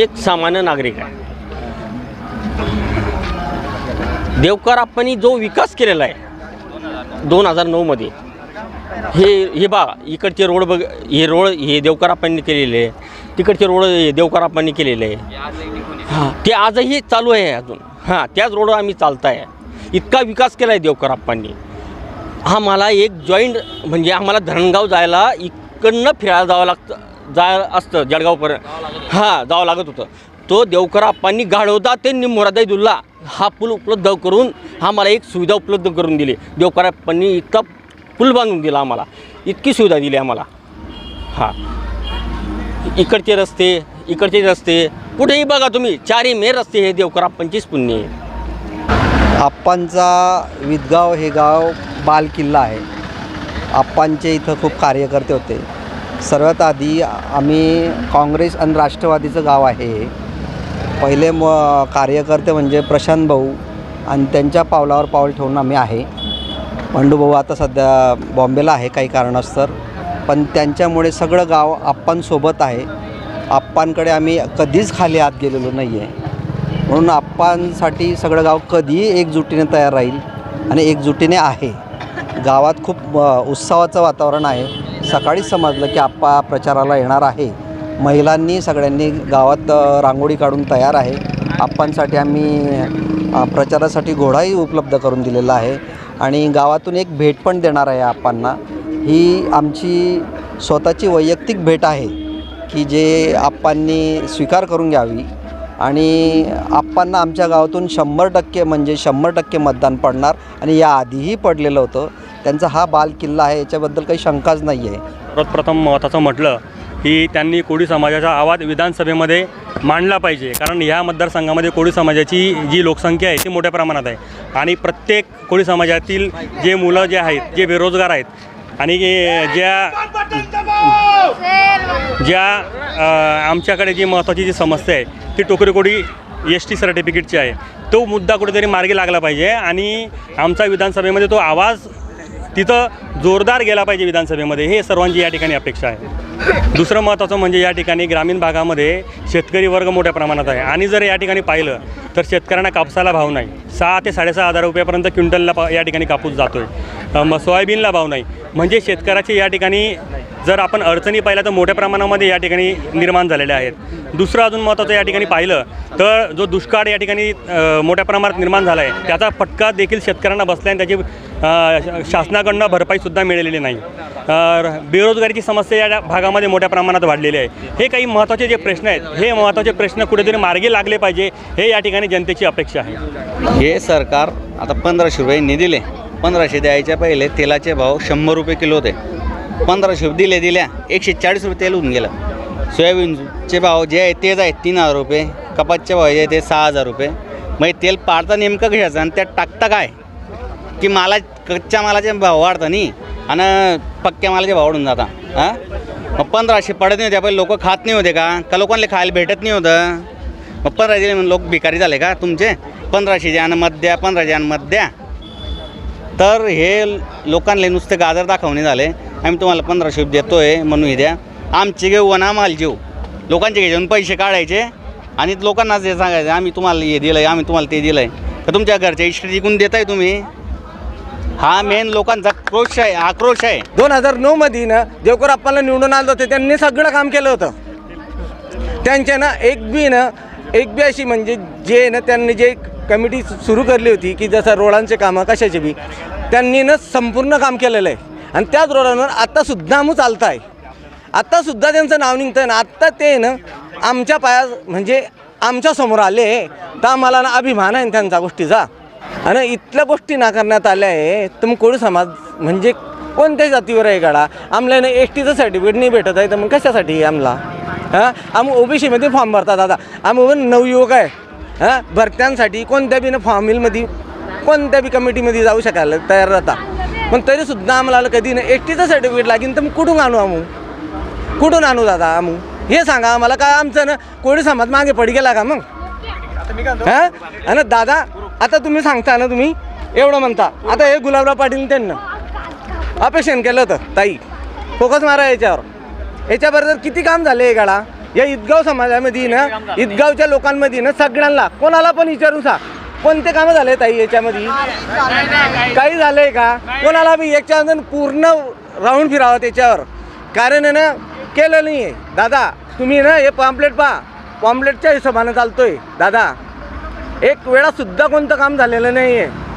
एक सामान्य नागरिक आहे. देवकराप्पांनी जो विकास केलेला आहे दोन हजार नऊमध्ये हे हे बा इकडचे रोड बघ हे रोड हे देवकराप्पांनी केलेले आहे. तिकडचे रोड हे देवकराप्पांनी केलेले आहे. हां ते आजही चालू आहे अजून. हां त्याच रोडवर आम्ही चालत आहे इतका विकास केला आहे देवकराप्पांनी आम्हाला एक जॉईंट म्हणजे आम्हाला धरणगाव जायला इकडनं फिरायला जावं लागतं. जाय असतं जळगावपर्यंत. हां जावं लागत होतं. तो देवकराप्पांनी गाढवदा ते निमोरादाई दुल्ला हा पूल उपलब्ध करून हा मला एक सुविधा उपलब्ध करून दिली. देवकराप्पांनी इतका पूल बांधून दिला आम्हाला. इतकी सुविधा दिली आम्हाला. हां. इकडचे रस्ते इकडचे रस्ते. कुठेही बघा तुम्ही चारही मे रस्ते हे देवकराप्पांचीच पुण्य आहे. आप्पांचा विदगाव हे गाव बालकिल्ला आहे. आप्पांचे इथं खूप कार्यकर्ते होते. सर्वात आधी आम्ही काँग्रेस आणि राष्ट्रवादीचं गाव आहे. पहिले म कार्यकर्ते म्हणजे प्रशांत भाऊ आणि त्यांच्या पावलावर पाऊल ठेवून आम्ही आहे. पंडूभाऊ आता सध्या बॉम्बेला आहे काही कारणास्तर पण त्यांच्यामुळे सगळं गाव आप्पांसोबत आहे. आप्पांकडे आम्ही कधीच खाली आत गेलेलो नाही आहे म्हणून आप्पांसाठी सगळं गाव कधीही एकजुटीने तयार राहील आणि एकजुटीने आहे. गावात खूप उत्साहाचं उत्सवाचं वातावरण आहे. सकाळीच समजलं की आप्पा प्रचाराला येणार आहे. महिलांनी सगळ्यांनी गावात रांगोळी काढून तयार आहे. आप्पांसाठी आम्ही प्रचारासाठी घोडाही उपलब्ध करून दिलेला आहे. आणि गावातून एक भेट पण देणार आहे आप्पांना. ही आमची स्वतःची वैयक्तिक भेट आहे की जे आप्पांनी स्वीकार करून घ्यावी. आणि आप्पांना आमच्या गावातून शंभर टक्के म्हणजे शंभर टक्के मतदान पडणार आणि या आधीही पडलेलं होतं. त्यांचा हा बाल किल्ला आहे याच्याबद्दल काही शंकाच नाही आहे. सर्वप्रथम महत्त्वाचं म्हटलं की त्यांनी कोळी समाजाचा आवाज विधानसभेमध्ये मांडला पाहिजे. कारण ह्या मतदारसंघामध्ये कोळी समाजाची जी लोकसंख्या आहे ती मोठ्या प्रमाणात आहे. आणि प्रत्येक कोळी समाजातील जे मुलं जे आहेत जे बेरोजगार आहेत आणि ज्या ज्या आमच्याकडे जी महत्त्वाची जी समस्या आहे ती टोकरीकोडी एस टी सर्टिफिकेटची आहे तो मुद्दा कुठेतरी मार्गी लागला पाहिजे आणि आमचा विधानसभेमध्ये तो आवाज तिथं जोरदार गेला पाहिजे विधानसभेमध्ये. हे सर्वांची या ठिकाणी अपेक्षा आहे. दुसरं महत्त्वाचं म्हणजे या ठिकाणी ग्रामीण भागामध्ये शेतकरी वर्ग मोठ्या प्रमाणात आहे. आणि जर या ठिकाणी पाहिलं तर शेतकऱ्यांना कापसाला भाव नाही. सहा ते साडेसहा हजार रुपयापर्यंत क्विंटलला पा या ठिकाणी कापूस जातो आहे मग सोयाबीनला भाव नाही. म्हणजे शेतकऱ्याचे या ठिकाणी जर आपण अडचणी पाहिल्या तर मोठ्या प्रमाणामध्ये या ठिकाणी निर्माण झालेल्या आहेत. दुसरं अजून महत्त्वाचं या ठिकाणी पाहिलं तर जो दुष्काळ या ठिकाणी मोठ्या प्रमाणात निर्माण झाला आहे त्याचा फटका देखील शेतकऱ्यांना बसला आहे आणि त्याची शासनाकडनं भरपाईसुद्धा मिळालेली नाही. बेरोजगारीची समस्या या भागामध्ये मोठ्या प्रमाणात वाढलेले आहे. हे काही महत्त्वाचे जे प्रश्न आहेत हे महत्त्वाचे प्रश्न कुठेतरी मार्गी लागले पाहिजे हे या ठिकाणी जनतेची अपेक्षा आहे. हे सरकार आता पंधराशे रुपये दिले. पंधराशे द्यायच्या पहिले तेलाचे भाव शंभर रुपये किलो होते. पंधराशे दिले दिल्या. एकशे चाळीस रुपये तेल होऊन गेलं. सोयाबीनचे भाव जे आहे तेच आहेत. तीन हजार रुपये. कपातचे भाव जे आहे ते सहा हजार रुपये. मग हे तेल पाडता नेमकं घ्यायचं आणि त्यात टाकता काय? की माला कच्च्या मालाचे भाव वाढता नाही आणि पक्क्या मालाचे भाव वाढून जाता. हां? मग पंधराशे पडत नाही होते पहिले लोक खात नाही होते का? का लोकांना खायला भेटत नाही होतं? मग पंधरा दिले म्हणून लोक भिकारी झाले का तुमचे? पंधराशे द्या आणि मत द्या पंधरा ज्यान आणि मत द्या तर हे लोकांना नुसते गाजर दाखवणे झाले. आम्ही तुम्हाला पंधराशे देतोय म्हणून हे द्या. आमचे घेऊ आणि आम्हाला जेऊ. लोकांचे घ्यायचे पैसे काढायचे. आणि लोकांनाच हे सांगायचं आम्ही तुम्हाला हे दिलं आहे आम्ही तुम्हाला ते दिलं आहे तर तुमच्या घरच्या इष्ट जिंकून देताय तुम्ही? हा मेन लोकांचा क्रोश आहे आक्रोश आहे. दोन हजार नऊमध्ये ना देवकर आपल्याला निवडून आलं होतं त्यांनी सगळं काम केलं होतं. त्यांच्या ना एक बी ना एक बी अशी म्हणजे जे ना त्यांनी जे कमिटी सुरू करली होती की जसं रोडांचे कामं कशाचे बी त्यांनी ना संपूर्ण काम केलेलं आहे. आणि त्याच रोडांवर आत्तासुद्धा आम्ही चालत आहे आत्तासुद्धा त्यांचं नाव निघतं ना आत्ता ते ना आमच्या पाया म्हणजे आमच्यासमोर आले तर आम्हाला ना अभिमान आहे त्यांचा गोष्टीचा. आणि इथल्या गोष्टी नाकारण्यात आल्या आहे. तर मग कोळी समाज म्हणजे कोणत्याही जातीवर आहे गाडा. आम्हाला ना एस टीचं सर्टिफिकेट नाही भेटत आहे तर मग कशासाठी आम्हाला हां? आम्ही ओबीसीमध्ये फॉर्म भरतात आता आम्ही नवयुवक आहे. हां? भरत्यांसाठी कोणत्या बी ना फॉर्म मिलमध्ये कोणत्या बी कमिटीमध्ये जाऊ शकायला तयार राहता. पण तरीसुद्धा आम्हाला कधी ना एस टीचं सर्टिफिकेट लागेल तर मग कुठून आणू आम्ही? कुठून आणू दादा आम्ही? हे सांगा आम्हाला काय आमचं ना कोळी समाज मागे पडी गेला का मग? हां? आणि दादा आता तुम्ही सांगता ना तुम्ही एवढं म्हणता. आता हे गुलाबराव पाटील त्यांना. अपेक्षण केलं होतं ताई. फोकस मारा याच्यावर. याच्याबरोबर किती काम झाले हे गाडा या ईदगाव समाजामध्ये ना ईदगावच्या लोकांमध्ये ना सगळ्यांना. कोणाला पण विचारून सा. कोणते कामं झाले ताई याच्यामध्ये? काही झालंय का? कोणाला बी याच्या पूर्ण राऊंड फिरावं त्याच्यावर. कारण आहे ना केलं नाही आहे दादा तुम्ही ना हे पॉम्पलेट पहा. पॉम्पलेटच्या हिशोबानं चालतोय. दादा एक वेळासुद्धा कोणतं काम झालेलं नाही आहे